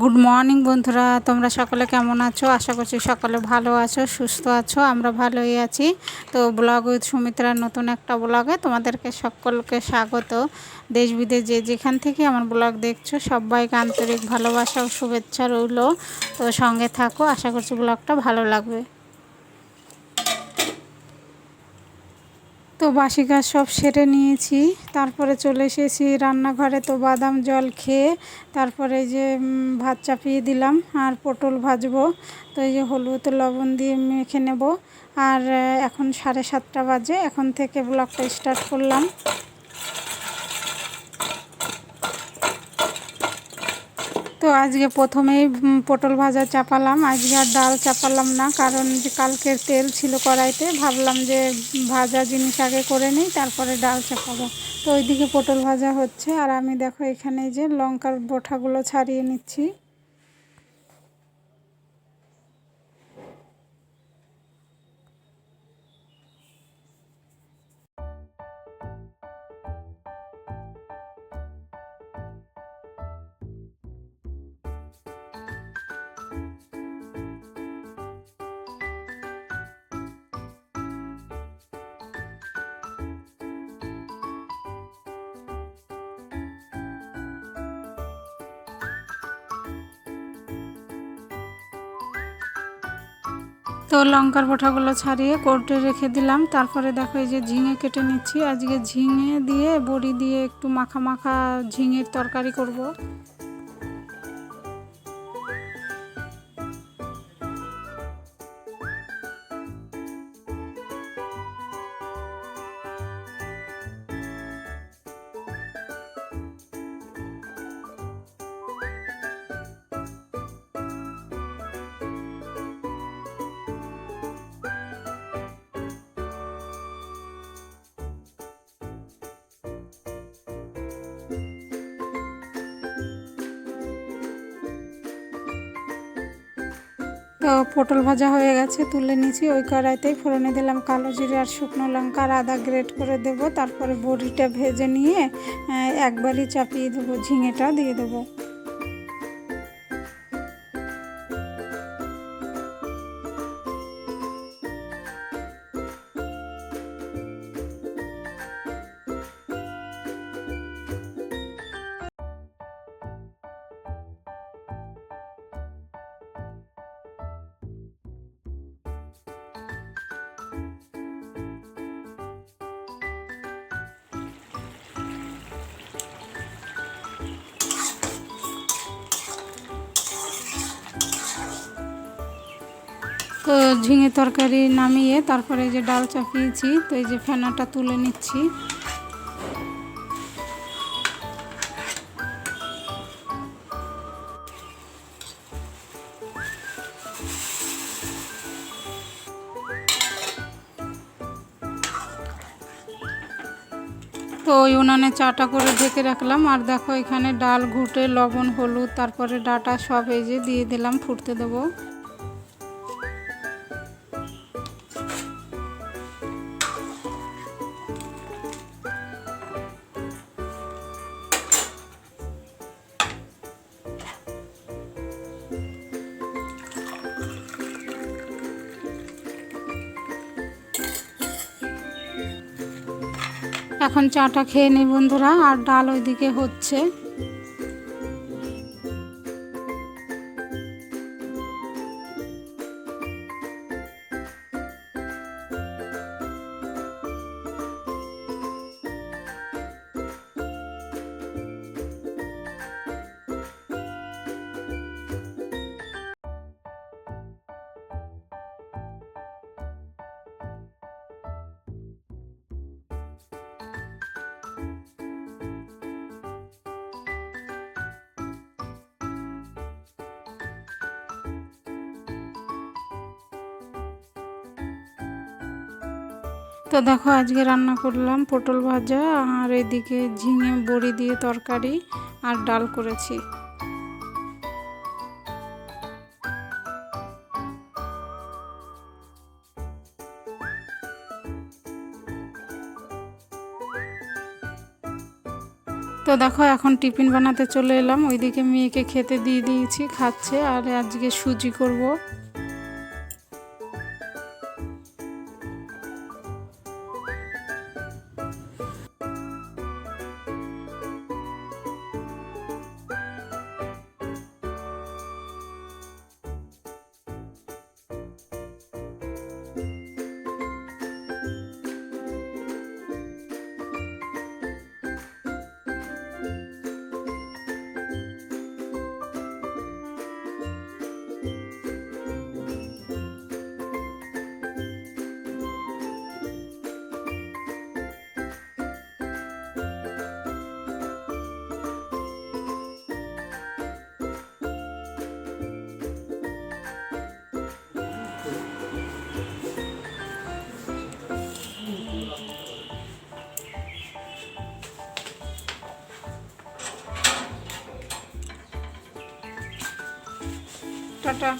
Good morning বন্ধুরা। তোমরা সকলে কেমন আছো? আশা করছি সকলে ভালো আছো, সুস্থ আছো। আমরা ভালোই আছি। তো ব্লগ উইথ সুমিত্রার নতুন একটা ব্লগে তোমাদেরকে সকলকে স্বাগত। দেশ বিদেশ যে যেখান থেকে আমার ব্লগ দেখছ, সবাইকে আন্তরিক ভালোবাসা ও শুভেচ্ছা রইল। তো সঙ্গে থাকো। আশা করছি ব্লগটা ভালো লাগবে। তো বাসি গাছ সব সেরে নিয়েছি। তারপরে চলে এসেছি রান্নাঘরে তো বাদাম জল খেয়ে তারপরে যে ভাত চাপিয়ে দিলাম আর পটল ভাজবো। তো এই যে হলুদ, লবণ দিয়ে মেখে নেব। আর এখন সাড়ে সাতটা বাজে। এখন থেকে ব্লগটা স্টার্ট করলাম। তো আজকে প্রথমেই পটল ভাজা চাপালাম। আজকে আর ডাল চাপালাম না, কারণ যে কালকের তেল ছিল কড়াইতে, ভাবলাম যে ভাজা জিনিস আগে করে নিই, তারপরে ডাল চাপাবো। তো ওইদিকে পটল ভাজা হচ্ছে, আর আমি দেখো এখানে যে লঙ্কার বোঠাগুলো ছাড়িয়ে নিচ্ছি। তো লঙ্কার বোঠাগুলো ছাড়িয়ে কোর্টে রেখে দিলাম তারপরে দেখো এই যে ঝিঙে কেটে নিচ্ছি আজকে ঝিঙে দিয়ে বড়ি দিয়ে একটু মাখা মাখা ঝিঙের তরকারি করব। তো পটল ভাজা হয়ে গেছে, তুলে নিয়েছি। ওই কড়াইতেই ফোড়নে দিলাম কালো জিরে আর শুকনো লঙ্কা আর আদা গ্রেট করে দেবো। তারপরে বড়িটা ভেজে নিয়ে একবারই চাপিয়ে দেবো, ঝিঙেটা দিয়ে দেবো। তো ঝিঙে তরকারি নামিয়ে তারপরে যে ডাল চাপিয়েছি, তো এই যে ফেনাটা তুলে নিচ্ছি। তো ওই উনানে চাটা করে ঢেকে রাখলাম, আর দেখো এখানে ডাল, ঘুটে, লবণ, হলুদ, তারপরে ডাটা সব এই যে দিয়ে দিলাম, ফুটতে দেবো। এখন চাটা খেয়ে নিই বন্ধুরা আর ডাল ওইদিকে হচ্ছে। তো দেখো, আজকে রান্না করলাম পটল ভাজা আর এদিকে ঝিঙে বড়ি দিয়ে তরকারি আর ডাল করেছি। তো দেখো, এখন টিফিন বানাতে চলে এলাম। ওইদিকে মেয়েকে খেতে দিয়ে দিয়েছি, খাচ্ছে আর আজকে সুজি করব। টাটা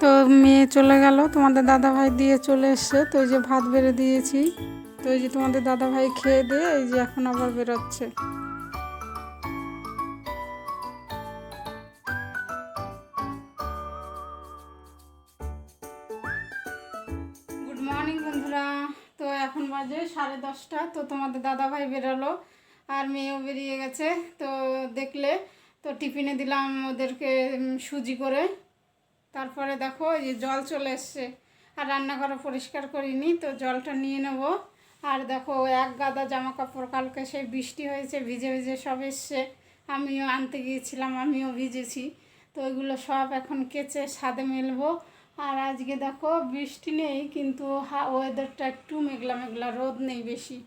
তো? মেয়ে চলে গেল তোমাদের দাদা ভাই দিয়ে চলে এসছে। তো এই যে ভাত বেড়ে দিয়েছি। তো এই যে তোমাদের দাদা ভাই খেয়ে দিয়ে এই যে এখন আবার বেরোচ্ছে। গুড মর্নিং বন্ধুরা। তো এখন বাজে সাড়ে দশটা, তো তোমাদের দাদা ভাই বেরোলো আর মেয়েও বেরিয়ে গেছে। তো দেখলে, তো টিফিনে দিলাম ওদেরকে সুজি করে। তারপরে দেখো এই যে জল চলে এসছে। আর রান্নাঘরও পরিষ্কার করিনি, তো জলটা নিয়ে নেব। আর দেখো এক গাদা জামা কাপড় কালকে সেই বৃষ্টি হয়েছে, ভিজে ভিজে সব এসছে। আমিও আনতে গিয়েছিলাম, আমিও ভিজেছি। তো ওইগুলো সব এখন কেচে সাদে মেলবো। আর আজকে দেখো বৃষ্টি নেই, কিন্তু হা ওয়েদারটা একটু মেঘলা মেঘলা, রোদ নেই বেশি।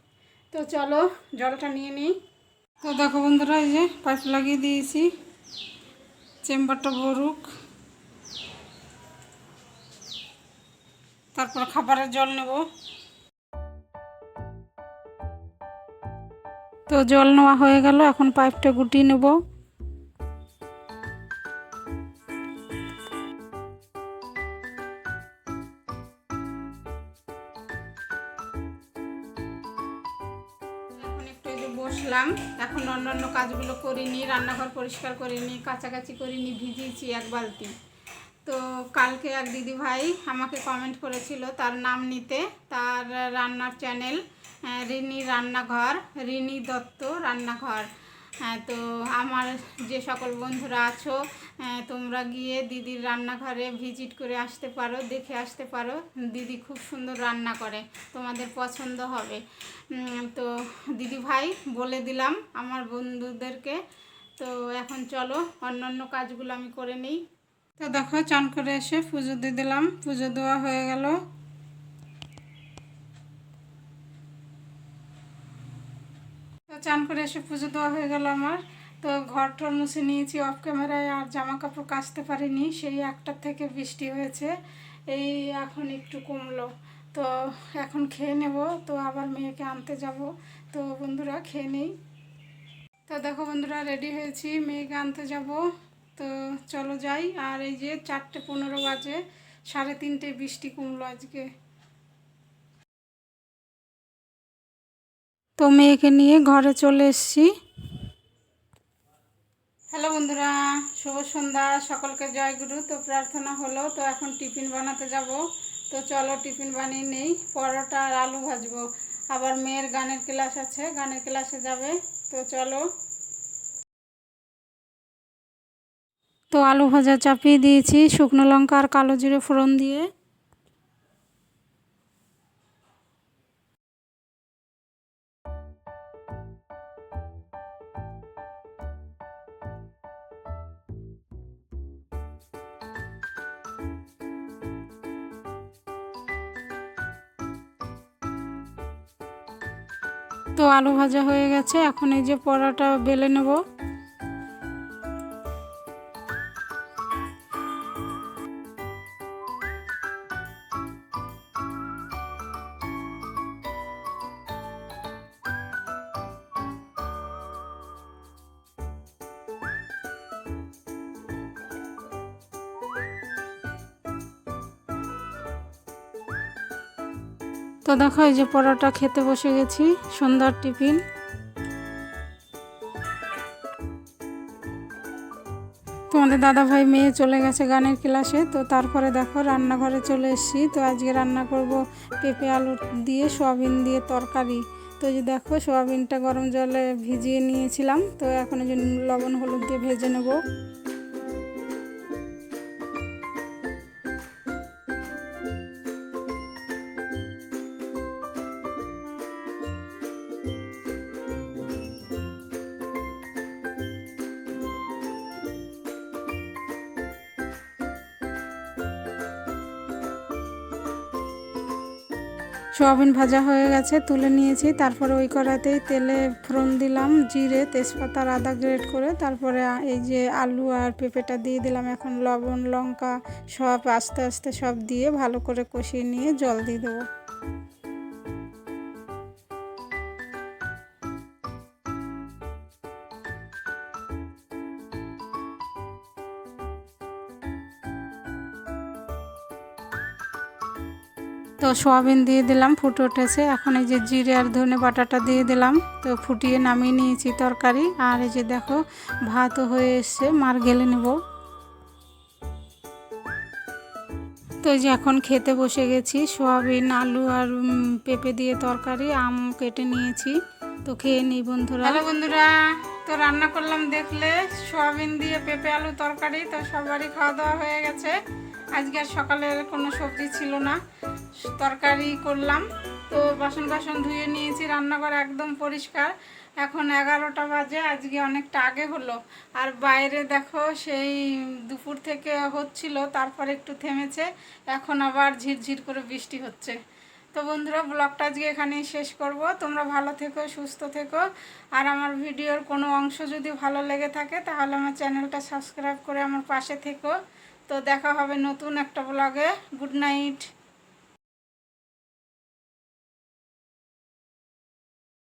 তো চলো, জলটা নিয়ে নিই। তো দেখো বন্ধুরা, এই যে পাইপ লাগিয়ে দিয়েছি, চেম্বারটা ভরুক। তারপর খাবারের জল নেব। তো জল নেওয়া হয়ে গেল, এখন পাইপটা গুটিয়ে নেব। কাজগুলো করিনি, রান্নাঘর পরিষ্কার করিনি, কাছাকাছি করিনি, ভিজিয়েছি এক বালতি। তো কালকে এক দিদি ভাই আমাকে কমেন্ট করেছিল তার নাম নিতে, তার রান্নার চ্যানেল রিনি রান্নাঘর, রিনি দত্ত রান্নাঘর। হ্যাঁ তো আমার যে সকল বন্ধুরা আছো তোমরা গিয়ে দিদির রান্নাঘরে ভিজিট করে আসতে পারো, দেখে আসতে পারো। দিদি খুব সুন্দর রান্না করে, তোমাদের পছন্দ হবে। তো দিদি ভাই, বলে দিলাম আমার বন্ধুদেরকে। তো এখন চলো, অন্যান্য কাজগুলো আমি করে নিই। তো দেখো, চান করে এসে পুজো দিয়ে দিলাম। পুজো দেওয়া হয়ে গেল। তো চান করে এসে পুজো দেওয়া হয়ে গেল আমার। তো ঘর টর মুছে নিয়েছি অফ ক্যামেরায় আর জামা কাপড় কাচতে পারিনি। সেই একটার থেকে বৃষ্টি হয়েছে। এই এখন একটু কমলো। তো এখন খেয়ে নেব। তো আবার মেয়েকে আনতে যাব। তো বন্ধুরা, খেয়ে নেই। তো দেখো বন্ধুরা রেডি হয়েছি। মেয়েকে আনতে যাব। তো চলো যাই। আর এই যে চারটে পনেরো বাজে। সাড়ে তিনটে বৃষ্টি কমলো আজকে। তো মেয়েকে নিয়ে ঘরে চলে এসেছি। হ্যালো বন্ধুরা, শুভ সন্ধ্যা, সকলকে জয় গুরু। তো প্রার্থনা হলো, তো এখন টিফিন বানাতে যাব। তো চলো টিফিন বানিয়ে নেই, পরোটা আর আলু ভাজবো। আবার মেয়ের গানের ক্লাস আছে, গানের ক্লাসে যাবে। তো চলো। তো আলু ভাজা চাপিয়ে দিয়েছি, শুকনো লঙ্কা আর কালো জিরে ফোড়ন দিয়ে। তো আলু ভাজা হয়ে গেছে। এখন এই যে পরোটা বেলে নেব। তো দেখো, এই যে পরোটা খেতে বসে গেছি সুন্দর টিফিন। তোমাদের দাদা ভাই মেয়ে চলে গেছে গানের ক্লাসে, তো তারপরে দেখো রান্নাঘরে চলে এসেছি। তো আজকে রান্না করব পেঁপে আলু দিয়ে, সোয়াবিন দিয়ে তরকারি। তো যে দেখো, সোয়াবিনটা গরম জলে ভিজিয়ে নিয়েছিলাম, তো এখন যে লবণ, হলুদ দিয়ে ভেজে নেব। সোয়াবিন ভাজা হয়ে গেছে, তুলে নিয়েছি। তারপরে ওই কড়াতেই তেলে ফোড়ন দিলাম, জিরে, তেজপাতা, আদা গ্রেট করে। তারপরে এই যে আলু আর পেঁপেটা দিয়ে দিলাম এখন। লবণ, লঙ্কা সব আস্তে আস্তে সব দিয়ে ভালো করে কষিয়ে নিয়ে জল দিয়ে দেবো। তো সোয়াবিন দিয়ে দিলাম, ফুটে উঠেছে। এখন এই যে জিরে আর ধনে বাটাটা দিয়ে দিলাম। তো ফুটিয়ে নামিয়ে নিয়েছি তরকারি। আর এই যে দেখো, ভাতও হয়ে এসছে, মার গেলে নেব। তো এই যে এখন খেতে বসে গেছি, সোয়াবিন, আলু আর পেঁপে দিয়ে তরকারি, আম কেটে নিয়েছি। তো খেয়ে নিই বন্ধুরা। হ্যালো বন্ধুরা, তো রান্না করলাম দেখলে, সোয়াবিন দিয়ে পেঁপে, আলু তরকারি, তো সবারই খাওয়া দাওয়া হয়ে গেছে। আজকে আর সকালের কোনো সবজি ছিল না। তরকারি করলাম। তো বাসন বাসন ধুয়ে নিয়েছি, রান্নাঘর একদম পরিষ্কার। এখন এগারোটা বাজে, আজকে অনেকটা আগে হলো। আর বাইরে দেখো সেই দুপুর থেকে হচ্ছিল, তারপর একটু থেমেছে। এখন আবার ঝিরঝির করে বৃষ্টি হচ্ছে। তো বন্ধুরা, ব্লগটা আজকে এখানেই শেষ করব। তোমরা ভালো থেকো, সুস্থ থেকো। আর আমার ভিডিওর কোনো অংশ যদি ভালো লেগে থাকে, তাহলে আমার চ্যানেলটা সাবস্ক্রাইব করে আমার পাশে থেকো। তো দেখা হবে নতুন একটা ব্লগে। Good night.